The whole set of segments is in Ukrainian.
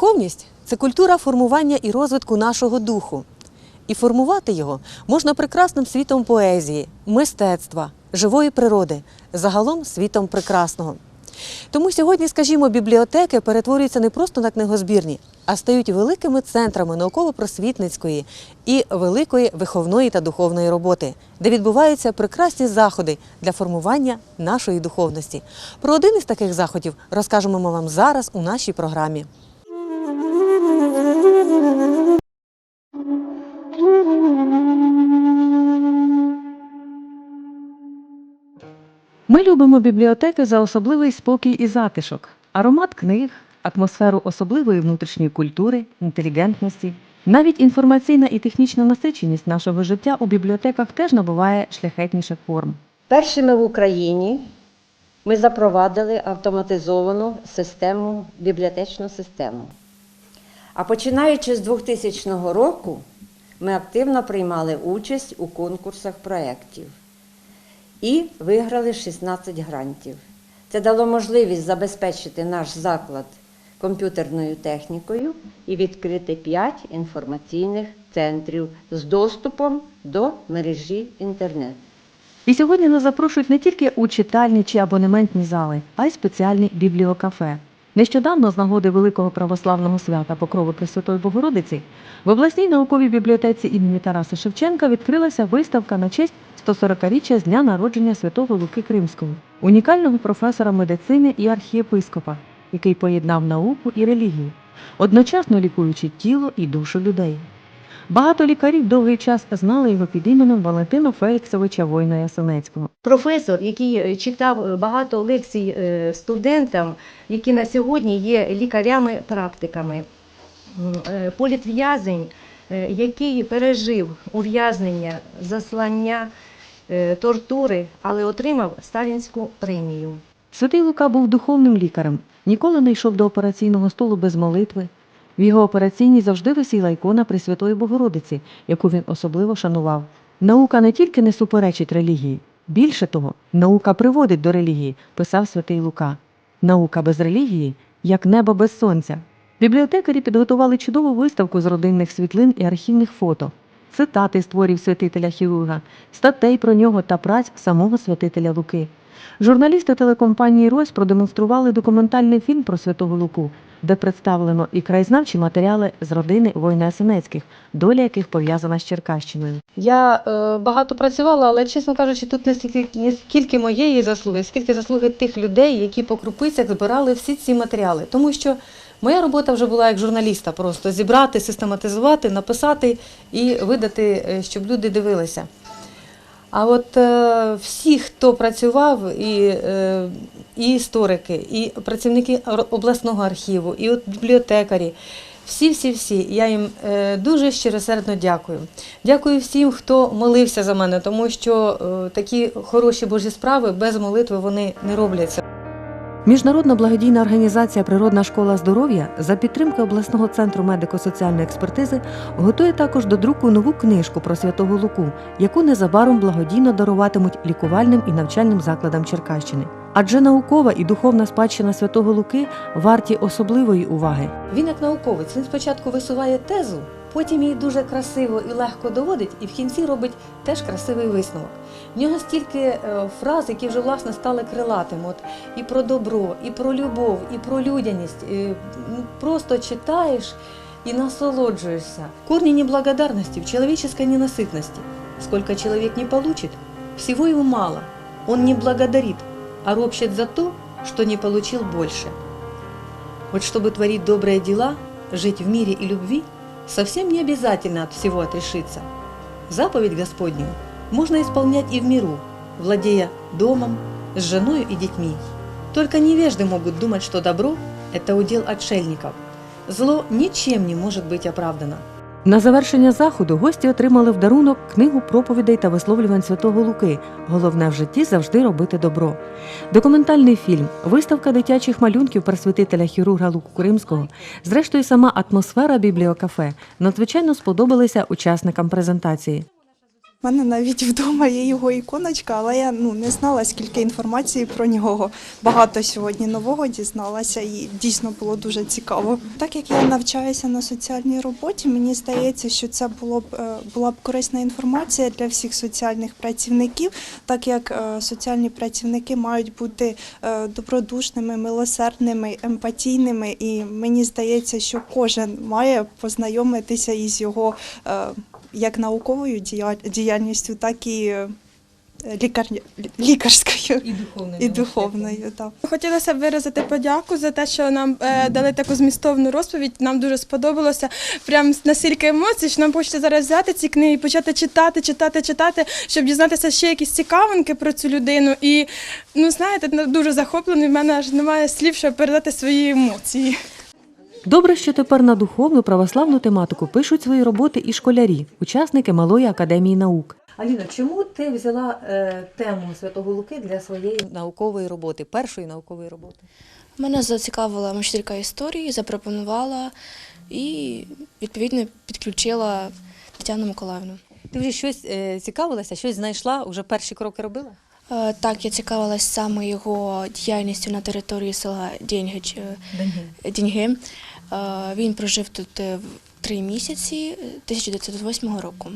Духовність це культура формування і розвитку нашого духу. І формувати його можна прекрасним світом поезії, мистецтва, живої природи, загалом світом прекрасного. Тому сьогодні, скажімо, бібліотеки перетворюються не просто на книгозбірні, а стають великими центрами науково-просвітницької і великої виховної та духовної роботи, де відбуваються прекрасні заходи для формування нашої духовності. Про один із таких заходів розкажемо вам зараз у нашій програмі. Ми любимо бібліотеки за особливий спокій і затишок, аромат книг, атмосферу особливої внутрішньої культури, інтелігентності. Навіть інформаційна і технічна насиченість нашого життя у бібліотеках теж набуває шляхетніших форм. Першими в Україні ми запровадили автоматизовану систему, бібліотечну систему. А починаючи з 2000 року, ми активно приймали участь у конкурсах проєктів і виграли 16 грантів. Це дало можливість забезпечити наш заклад комп'ютерною технікою і відкрити 5 інформаційних центрів з доступом до мережі інтернет. І сьогодні нас запрошують не тільки у читальні чи абонементні зали, а й спеціальні бібліокафе. Нещодавно, з нагоди великого православного свята Покрови Пресвятої Богородиці, в обласній науковій бібліотеці імені Тараса Шевченка відкрилася виставка на честь 140-річчя з дня народження святого Луки Кримського, унікального професора медицини і архієпископа, який поєднав науку і релігію, одночасно лікуючи тіло і душу людей. Багато лікарів довгий час знали його під іменем Валентина Феліксовича Война Ясенецького. професор, який е, читав е, багато лекцій е, студентам, які на сьогодні є лікарями-практиками. Політв'язень, який пережив ув'язнення, заслання, тортури, але отримав сталінську премію. Святий Лука був духовним лікарем, ніколи не йшов до операційного столу без молитви. В його операційній завжди висіла ікона Пресвятої Богородиці, яку він особливо шанував. Наука не тільки не суперечить релігії, більше того, наука приводить до релігії, писав святий Лука. Наука без релігії як небо без сонця. Бібліотекарі підготували чудову виставку з родинних світлин і архівних фото, цитати з творів святителя хірурга, статей про нього та праць самого святителя Луки. Журналісти телекомпанії Рось продемонстрували документальний фільм про Святого Луку, де представлено і краєзнавчі матеріали з родини Война-Сенецьких, доля яких пов'язана з Черкащиною. Я е, багато працювала, але чесно кажучи, тут не стільки не скільки моєї заслуги, скільки заслуги тих людей, які по крупицях збирали всі ці матеріали. Тому що моя робота вже була як журналіста, просто зібрати, систематизувати, написати і видати, е, щоб люди дивилися. А от е, всі, хто працював, і, е, і історики, і працівники обласного архіву, і от бібліотекарі, всі, всі, всі, я їм е, дуже щиросердно дякую. Дякую всім, хто молився за мене, тому що е, такі хороші Божі справи без молитви вони не робляться. Міжнародна благодійна організація Природна школа здоров'я за підтримки обласного центру медико-соціальної експертизи готує також до друку нову книжку про святого Луку, яку незабаром благодійно даруватимуть лікувальним і навчальним закладам Черкащини. Адже наукова і духовна спадщина святого Луки варті особливої уваги. Він як науковець, він спочатку висуває тезу, потім її дуже красиво і легко доводить, і в кінці робить теж красивий висновок. В нього стільки е, фраз, які вже власне стали крилатим. От і про добро, і про любов, і про людяність. І, ну, просто читаєш и насолоджуешься. Корни неблагодарности в человеческой ненасытности. Сколько человек не получит, всего ему мало. Он не благодарит, а ропщет за то, что не получил больше. Вот чтобы творить добрые дела, жить в мире и любви, совсем не обязательно от всего отрешиться. Заповедь Господню можно исполнять и в миру, владея домом, с женой и детьми. Только невежды могут думать, что добро – это удел отшельников. Зло нічим не може бути оправдано. На завершення заходу гості отримали в дарунок книгу проповідей та висловлювань святого Луки. Головне в житті завжди робити добро. Документальний фільм, виставка дитячих малюнків просвітителя хірурга Луку Кримського, зрештою, сама атмосфера бібліокафе надзвичайно сподобалися учасникам презентації. У мене навіть вдома є його іконочка, але я ну не знала, скільки інформації про нього. Багато сьогодні нового дізналася, і дійсно було дуже цікаво. Так як я навчаюся на соціальній роботі, мені здається, що це було б е, була б корисна інформація для всіх соціальних працівників, так як е, соціальні працівники мають бути е, добродушними, милосердними, емпатійними. І мені здається, що кожен має познайомитися із його. Як науковою дія- діяльністю, так і е, лікарня, лікарською І духовною. і духовною. Так. Хотілося б виразити подяку за те, що нам е, дали таку змістовну розповідь. Нам дуже сподобалося. Прям настільки емоцій, що нам хочеться зараз взяти ці книги, і почати читати, читати, читати, щоб дізнатися ще якісь цікавинки про цю людину. І ну знаєте, дуже захоплений. В мене аж немає слів, щоб передати свої емоції. Добре, що тепер на духовну православну тематику пишуть свої роботи і школярі, учасники Малої академії наук. Аліна, чому ти взяла е, тему Святого Луки для своєї наукової роботи, першої наукової роботи? Мене зацікавила вчителька історії, запропонувала і відповідно підключила Тетяну Миколаївну. Ти вже щось е, цікавилася, щось знайшла, вже перші кроки робила? Е, Так, я цікавилась саме його діяльністю на території села Дєньгич, е, Діньги. Е, Він прожив тут три місяці е, 1908 року.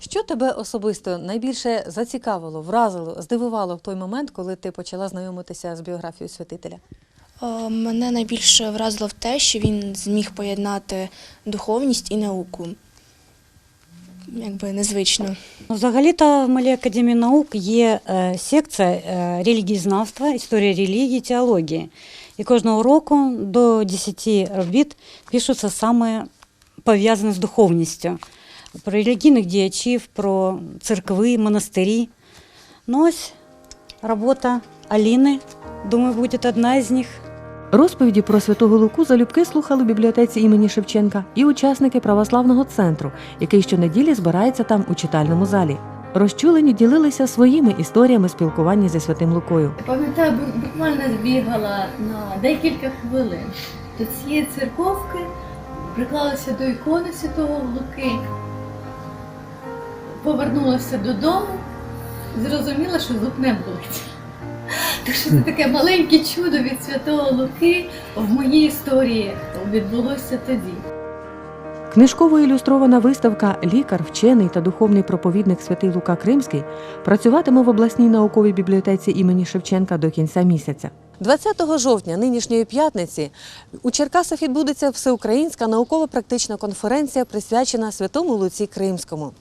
Що тебе особисто найбільше зацікавило, вразило, здивувало в той момент, коли ти почала знайомитися з біографією святителя? Мене найбільше вразило в те, що він зміг поєднати духовність і науку. Якби незвично. Взагалі-то в Малій академії наук є е, секція е, релігієзнавства, історія релігії, теології. І кожного року до 10 робіт пишуться саме пов'язані з духовністю. Про релігійних діячів, про церкви, монастирі. Ну ось робота Аліни, думаю, буде одна з них. Розповіді про святого Луку залюбки слухали в бібліотеці імені Шевченка і учасники православного центру, який щонеділі збирається там у читальному залі. Розчулені ділилися своїми історіями спілкування зі святим Лукою. Пам'ятаю, буквально збігала на декілька хвилин до цієї церковки, приклалася до ікони Святого Луки, повернулася додому, зрозуміла, що зуб не болить. Так що це таке маленьке чудо від Святого Луки в моїй історії відбулося тоді. Книжково ілюстрована виставка Лікар, вчений та духовний проповідник святий Лука Кримський працюватиме в обласній науковій бібліотеці імені Шевченка до кінця місяця. 20 жовтня нинішньої п'ятниці у Черкасах відбудеться всеукраїнська науково-практична конференція, присвячена Святому Луці Кримському.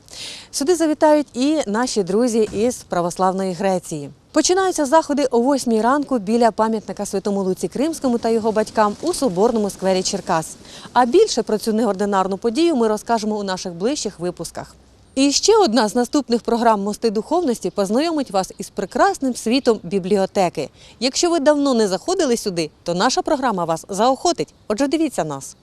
Сюди завітають і наші друзі із православної Греції. Починаються заходи о 8 ранку біля пам'ятника Святому Луці Кримському та його батькам у соборному сквері Черкас. А більше про цю неординарну подію ми розкажемо у наших ближчих випусках. І ще одна з наступних програм Мости духовності познайомить вас із прекрасним світом бібліотеки. Якщо ви давно не заходили сюди, то наша програма вас заохотить. Отже, дивіться нас.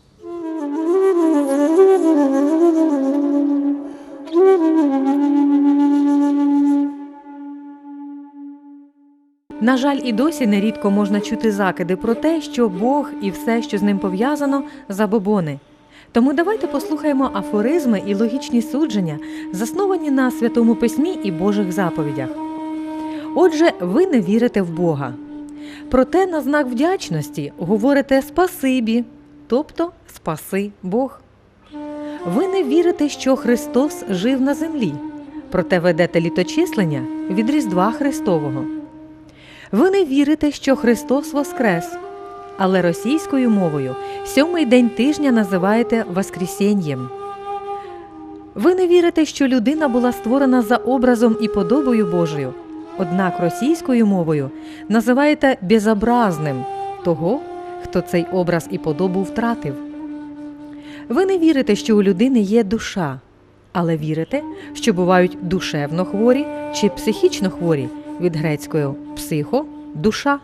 На жаль, і досі нерідко можна чути закиди про те, що Бог і все, що з ним пов'язано, забобони. Тому давайте послухаємо афоризми і логічні судження, засновані на святому письмі і Божих заповідях. Отже, ви не вірите в Бога. Проте на знак вдячності говорите спасибі, тобто спаси Бог. Ви не вірите, що Христос жив на землі, проте ведете літочислення від Різдва Христового. Ви не вірите, що Христос воскрес, але російською мовою сьомий день тижня називаєте Воскресінням. Ви не вірите, що людина була створена за образом і подобою Божою, однак російською мовою називаєте безобразним того, хто цей образ і подобу втратив. Ви не вірите, що у людини є душа, але вірите, що бувають душевно хворі чи психічно хворі від грецької психо душа.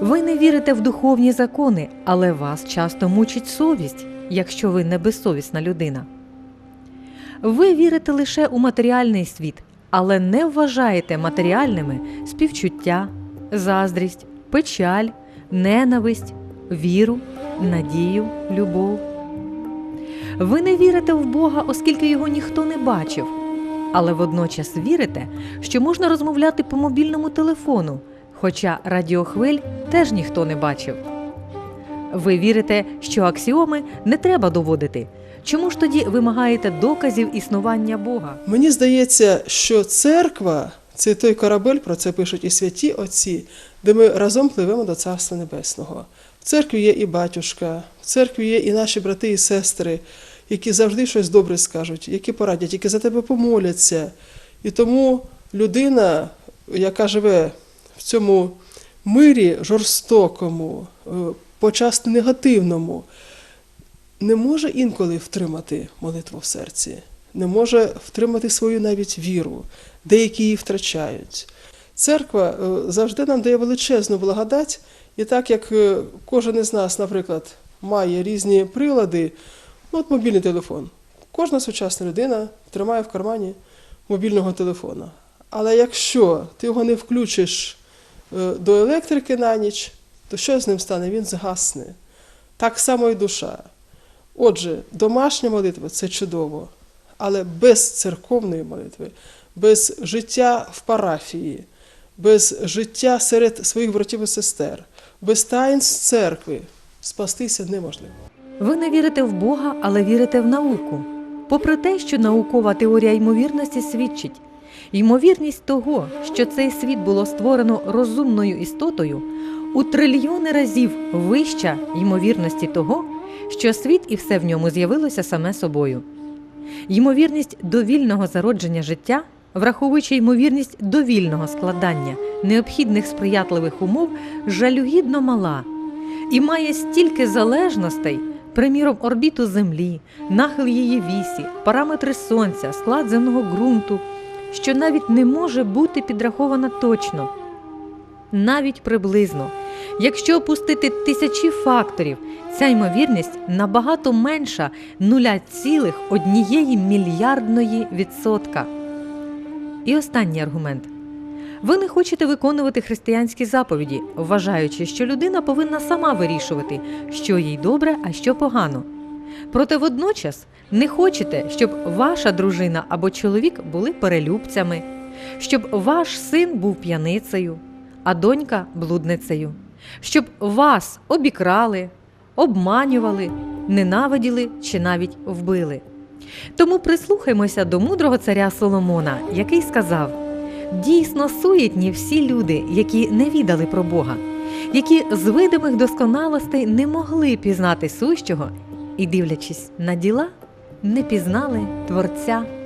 Ви не вірите в духовні закони, але вас часто мучить совість, якщо ви не безсовісна людина. Ви вірите лише у матеріальний світ, але не вважаєте матеріальними співчуття, заздрість, печаль, ненависть, віру, надію, любов. Ви не вірите в Бога, оскільки його ніхто не бачив. Але водночас вірите, що можна розмовляти по мобільному телефону, хоча радіохвиль теж ніхто не бачив. Ви вірите, що аксіоми не треба доводити. Чому ж тоді вимагаєте доказів існування Бога? Мені здається, що церква це той корабель, про це пишуть і святі отці, де ми разом пливемо до Царства Небесного. В церкві є і батюшка, в церкві є і наші брати і сестри, які завжди щось добре скажуть, які порадять, які за тебе помоляться. І тому людина, яка живе в цьому мирі жорстокому, е, почасти негативному, не може інколи втримати молитву в серці, не може втримати свою навіть віру, деякі її втрачають. Церква е, завжди нам дає величезну благодать, і так як е, кожен із нас, наприклад, має різні прилади, ну от мобільний телефон. Кожна сучасна людина тримає в кармані мобільного телефона. Але якщо ти його не включиш е, до електрики на ніч, то що з ним стане? Він згасне. Так само і душа. Отже, домашня молитва це чудово, але без церковної молитви, без життя в парафії, без життя серед своїх братів і сестер, без таїнств церкви спастися неможливо. Ви не вірите в Бога, але вірите в науку. Попри те, що наукова теорія ймовірності свідчить, ймовірність того, що цей світ було створено розумною істотою, у трильйони разів вища ймовірності того, що світ і все в ньому з'явилося саме собою. Ймовірність довільного зародження життя, враховуючи ймовірність довільного складання необхідних сприятливих умов, жалюгідно мала і має стільки залежностей, приміром, орбіту Землі, нахил її вісі, параметри сонця, склад земного ґрунту, що навіть не може бути підрахована точно, навіть приблизно. Якщо опустити тисячі факторів, ця ймовірність набагато менша 0,1 мільярдної відсотка. І останній аргумент. Ви не хочете виконувати християнські заповіді, вважаючи, що людина повинна сама вирішувати, що їй добре, а що погано. Проте водночас не хочете, щоб ваша дружина або чоловік були перелюбцями, щоб ваш син був п'яницею, а донька блудницею, щоб вас обікрали, обманювали, ненавиділи чи навіть вбили. Тому прислухаймося до мудрого царя Соломона, який сказав. Дійсно суєтні всі люди, які не відали про Бога, які з видимих досконалостей не могли пізнати сущого і, дивлячись на діла, не пізнали Творця.